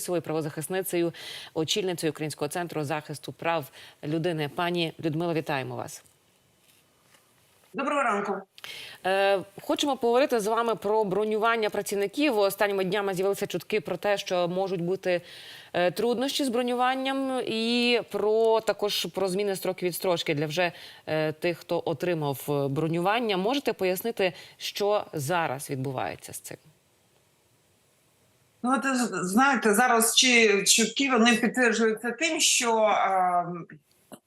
Свою правозахисницею, очільницею Українського центру захисту прав людини. Пані Людмила, вітаємо вас. Доброго ранку. Е, хочемо поговорити з вами про бронювання працівників. Останніми днями з'явилися чутки про те, що можуть бути е, труднощі з бронюванням, і про також про зміни строків відстрочки для вже е, тих, хто отримав бронювання. Можете пояснити, що зараз відбувається з цим? Ну, от, знаєте, зараз чи чутки вони підтверджуються тим, що е,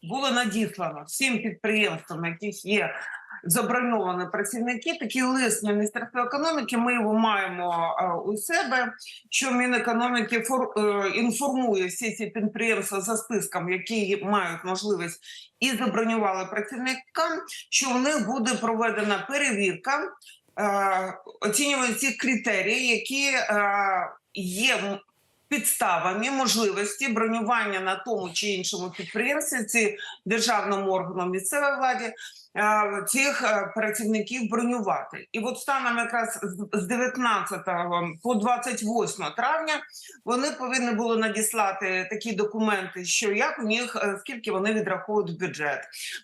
було надіслано всім підприємствам, яких є заброньовані працівники, такий лист Міністерства економіки. Ми його маємо е, у себе. Що Мінекономіки фор, е, інформує всі ці підприємства за списком, які мають можливість і забронювали працівникам, що в них буде проведена перевірка. Е, оцінюють ці критерії, які е, є підставами можливості бронювання на тому чи іншому підприємстві, державному органу місцевої владі. Е, Цих е, працівників бронювати, і от станом якраз з- з 19 по 28 травня вони повинні були надіслати такі документи, що як у них е, скільки вони відраховують бюджет,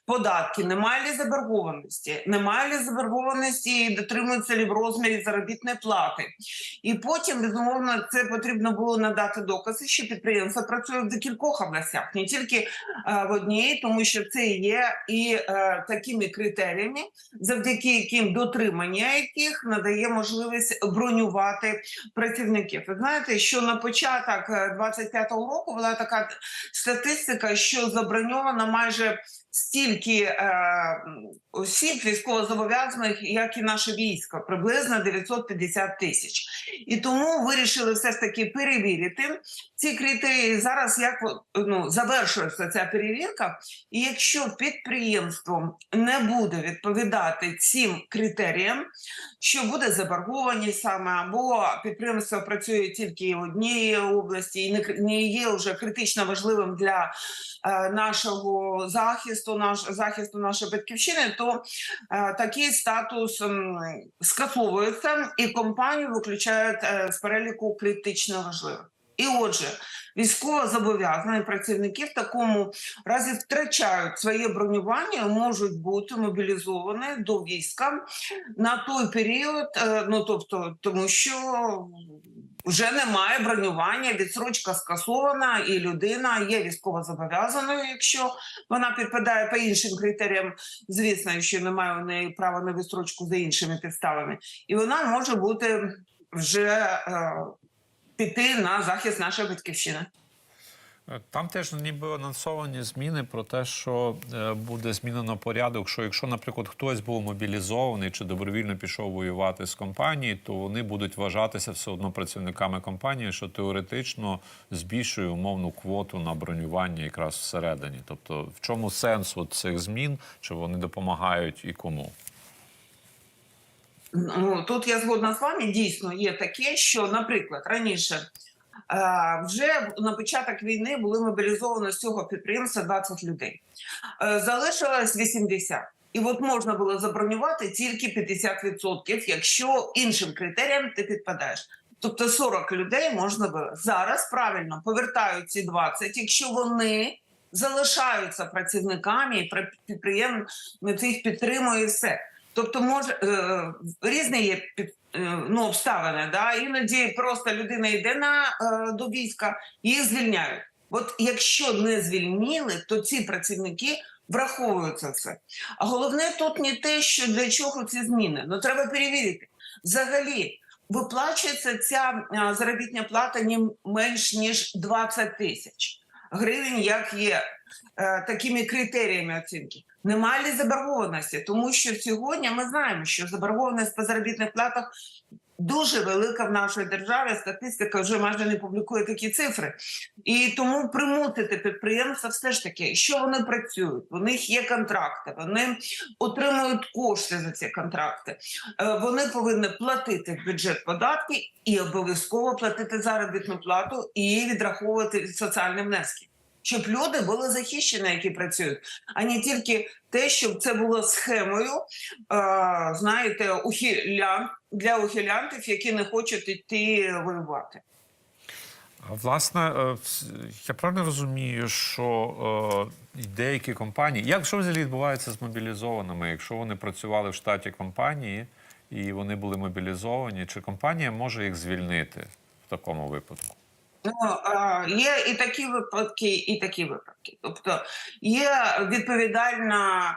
податки, немає лі заборгованості, немає лі заборгованості і дотримуються лі в розмірі заробітної плати. І потім, безумовно, це потрібно було надати докази, що підприємство працює в декількох областях, не тільки в одній, тому що це є і е, такими критеріями, завдяки яким дотримання яких надає можливість бронювати працівників. Ви знаєте, що на початок е, 25-го року була така статистика, що заброньовано майже стільки е, осіб військовозобов'язаних, як і наше військо, приблизно 950 тисяч. І тому вирішили все ж таки перевірити ці критерії. Зараз як ну, завершується ця перевірка, і якщо підприємство не буде відповідати цим критеріям, що буде заборгованість саме, або підприємство працює тільки в одній області і не, не є вже критично важливим для е, нашого захисту, наш захисту нашої батьківщини, то е, такий статус м, скасовується, і компанію виключають е, з переліку критично важливих. І отже, військово зобов'язані працівники в такому разі втрачають своє бронювання, можуть бути мобілізовані до війська на той період, е, ну тобто, тому що вже немає бронювання, відсрочка скасована, і людина є військово зобов'язаною, якщо вона підпадає по іншим критеріям. Звісно, що немає у неї права на відсрочку за іншими підставами, і вона може бути вже е, піти на захист нашої батьківщини. Е, Там теж ніби анонсовані зміни про те, що е, буде змінено порядок. Що якщо, наприклад, хтось був мобілізований чи добровільно пішов воювати з компанії, то вони будуть вважатися все одно працівниками компанії, що теоретично збільшує умовну квоту на бронювання якраз всередині. Тобто, в чому сенс от цих змін, чи вони допомагають і кому? Ну, тут я згодна з вами. Дійсно є таке, що, наприклад, раніше вже на початок війни були мобілізовані з цього підприємства 20 людей. Е, залишилось 80. І от можна було забронювати тільки 50%, якщо іншим критеріям ти підпадаєш. Тобто 40 людей можна було. Зараз правильно повертають ці 20, якщо вони залишаються працівниками і при- підприємство їх підтримує все. Тобто, може е, різні є е, ну, обставини. Да? Іноді просто людина йде на е, до війська, їх звільняють. От якщо не звільнили, то ці працівники враховуються це. А головне тут не те, що для чого ці зміни. Ну треба перевірити. Взагалі виплачується ця заробітня плата не менш ніж 20 тисяч гривень, як є е, такими критеріями оцінки. Немає заборгованості, тому що сьогодні ми знаємо, що заборгованість по заробітних платах дуже велика в нашій державі. Статистика вже майже не публікує такі цифри, і тому примусити підприємства все ж таки, що вони працюють. У них є контракти, вони отримують кошти за ці контракти. Е, Вони повинні платити в бюджет податки і обов'язково платити заробітну плату і відраховувати соціальні внески. Щоб люди були захищені, які працюють, а не тільки те, щоб це було схемою, е, знаєте, ухилян для ухилянтів, які не хочуть йти воювати. Власне, е, я правильно розумію, що е, деякі компанії, як що взагалі відбувається з мобілізованими, якщо вони працювали в штаті компанії і вони були мобілізовані, чи компанія може їх звільнити в такому випадку? Ну, є і такі випадки, і такі випадки. Тобто є відповідальна.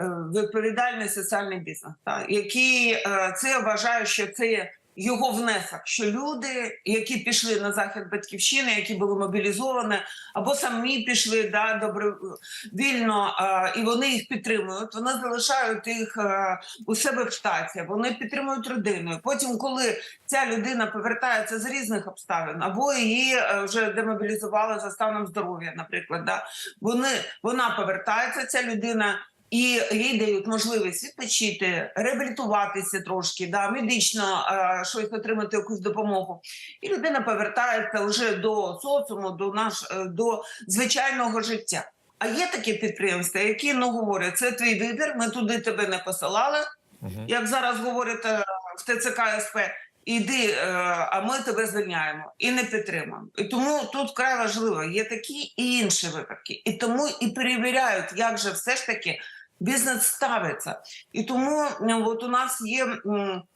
е, Відповідальний соціальний бізнес, так, який е, це вважає, що це його внесок. Що люди, які пішли на захід батьківщини, які були мобілізовані, або самі пішли да, добровільно, і вони їх підтримують. Вони залишають їх е, у себе в штаті, вони підтримують родиною. Потім, коли ця людина повертається з різних обставин, або її е, вже демобілізували за станом здоров'я, наприклад, да, вони вона повертається, ця людина. І їй дають можливість відпочити, реабілітуватися трошки, да, медично е, щось отримати якусь допомогу. І людина повертається вже до соціуму, до наш е, до звичайного життя. А є такі підприємства, які ну говорять, це твій вибір, ми туди тебе не посилали. Мгм. Як зараз говорять е, в ТЦК СП, іди, е, а ми тебе звільняємо і не підтримуємо. І тому тут вкрай важливо, є такі і інші випадки. І тому і перевіряють, як же все ж таки бізнес ставиться. І тому м, от у нас є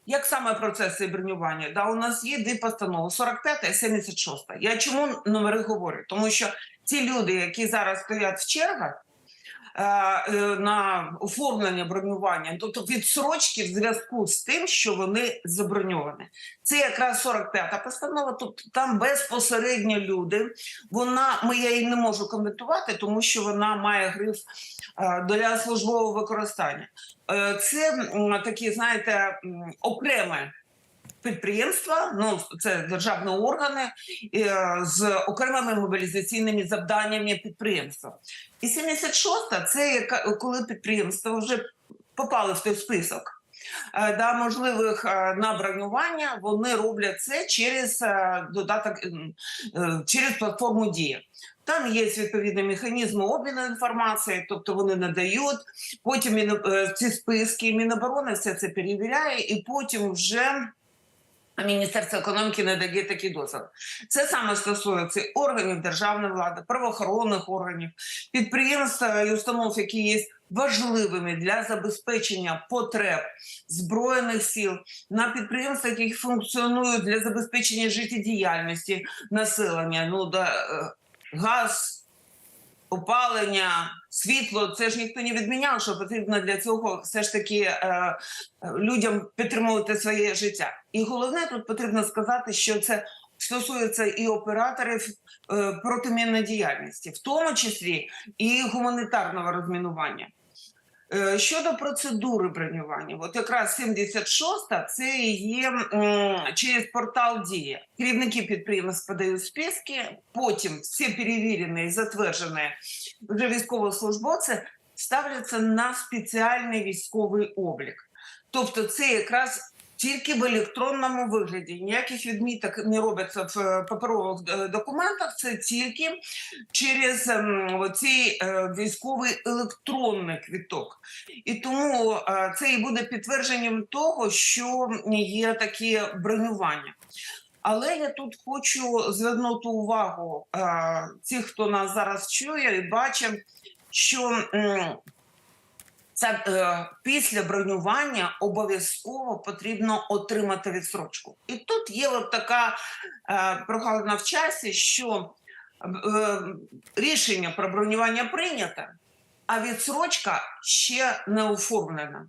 як саме процеси бронювання. Да, у нас є дві постанови: 45 і 76. Я чому номери говорю? Тому що ці люди, які зараз стоять в чергах. Е, е, На оформлення бронювання, тобто відсрочки в зв'язку з тим, що вони заброньовані. Це якраз 45-та постанова. Тобто там безпосередньо люди. Вона ми я її не можу коментувати, тому що вона має гриф е, для службового використання. Це такі, знаєте, окреме. Підприємства, ну це державні органи е, з окремими мобілізаційними завданнями підприємства. І 76-та – це коли підприємства вже попали в той список е, да, можливих е, на бронювання, вони роблять це через додаток через платформу Дія. Там є відповідні механізми обміну інформацією, тобто вони надають. Потім ці списки Міноборони все це перевіряє, і потім вже. Міністерство економіки не дає такі дозволи. Це саме стосується органів державної влади, правоохоронних органів, підприємств і установ, які є важливими для забезпечення потреб збройних сил, на підприємствах, які функціонують для забезпечення життєдіяльності населення. Ну да е, газ. Опалення, світло, це ж ніхто не відміняв, що потрібно для цього все ж таки е, е, людям підтримувати своє життя. І головне тут потрібно сказати, що це стосується і операторів е, протимінної діяльності, в тому числі і гуманітарного розмінування. Е, Щодо процедури бронювання, от якраз 76-та це є через портал Дія. Керівники підприємств подають списки, потім всі перевірені і затверджені вже військовослужбовці ставляться на спеціальний військовий облік. Тобто, це якраз тільки в електронному вигляді. Ніяких відміток не робиться в е, паперових е, документах. Це тільки через ем, оцей е, військовий електронний квіток. І тому це і буде підтвердженням того, що є такі бронювання. Але я тут хочу звернути увагу тих, хто нас зараз чує і бачить, що це е, після бронювання обов'язково потрібно отримати відсрочку. І тут є от така е, прогалина в часі, що е, рішення про бронювання прийнято, а відсрочка ще не оформлена.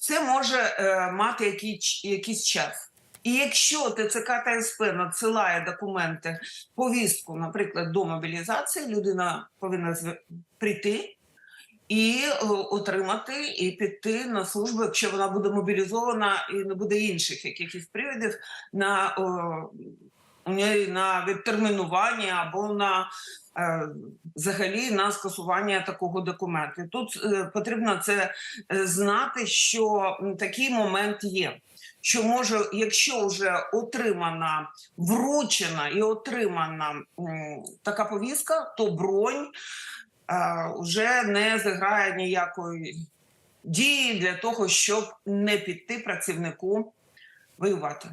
Це може е, мати який, якийсь час. І якщо ТЦК та СП надсилає документи, повістку, наприклад, до мобілізації, людина повинна прийти і е, отримати і піти на службу, якщо вона буде мобілізована і не буде інших якихось привідів на, на відтермінування або на е, взагалі на скасування такого документу. Тут е, потрібно це знати, що такий момент є. Що може, якщо вже отримана, вручена і отримана така повістка, то бронь вже не зіграє ніякої дії для того, щоб не піти працівнику воювати.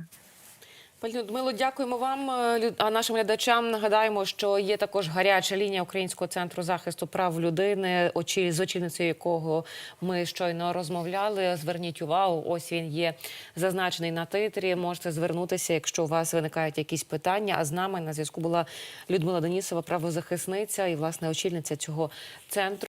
Пані Людмило, дякуємо вам. Е, А нашим глядачам нагадаємо, що є також гаряча лінія Українського центру захисту прав людини, очі з очільницею якого ми щойно розмовляли. Зверніть увагу, ось він є зазначений на титрі. Можете звернутися, якщо у вас виникають якісь питання. А з нами на зв'язку була Людмила Денісова, правозахисниця і власне очільниця цього центру.